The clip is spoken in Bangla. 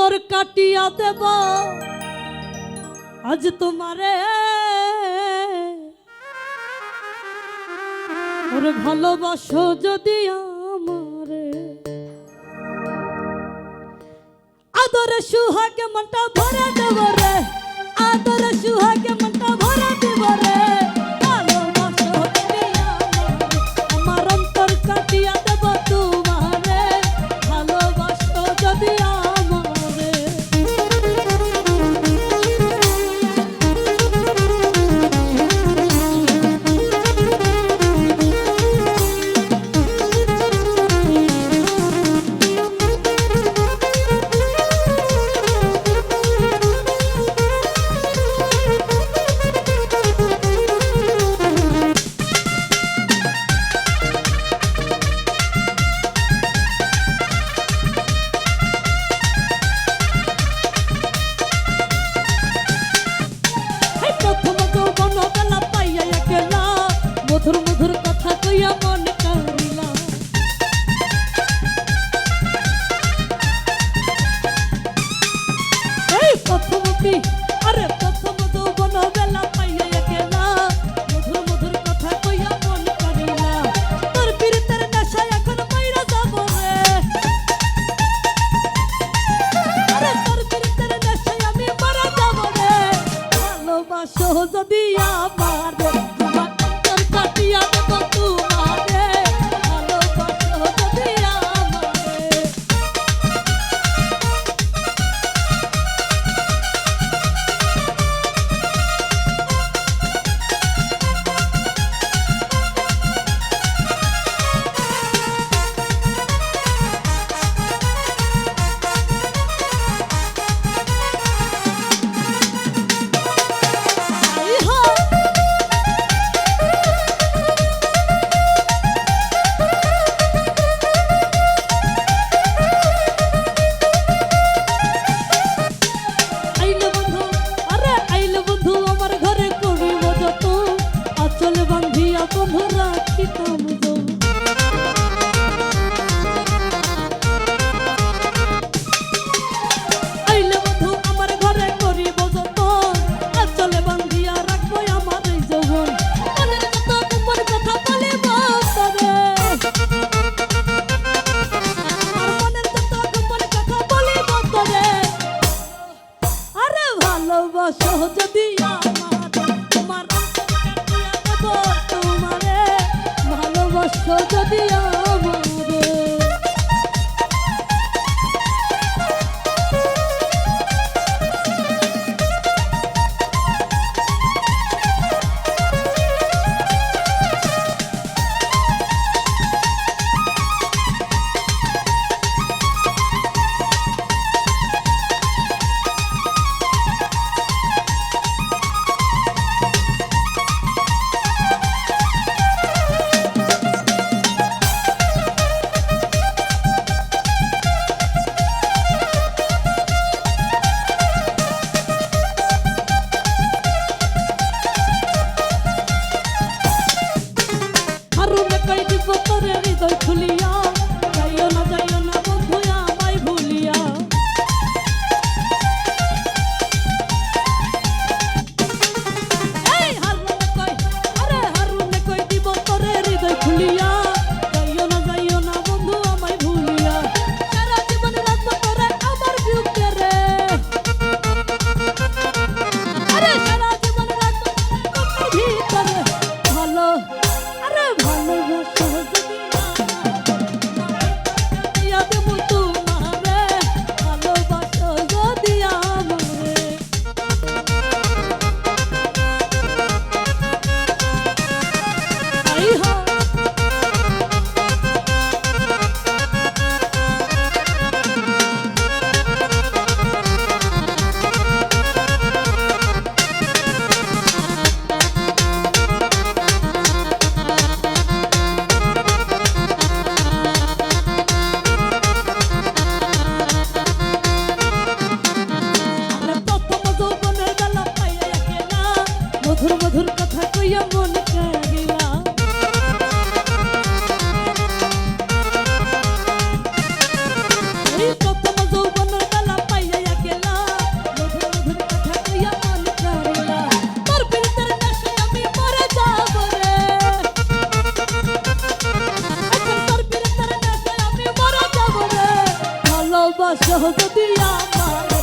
অন্তর কাটিয়া দেব। আজ তোমারে ওর ভালোবাসো যদি আমার। আদর সুহাকে মনটা ভরে দেব রে। আদর সুহাকে ভালোবাসো যদি আমার তোমার তোমারে ভালোবাসো যদি আমার সহগতি আমার।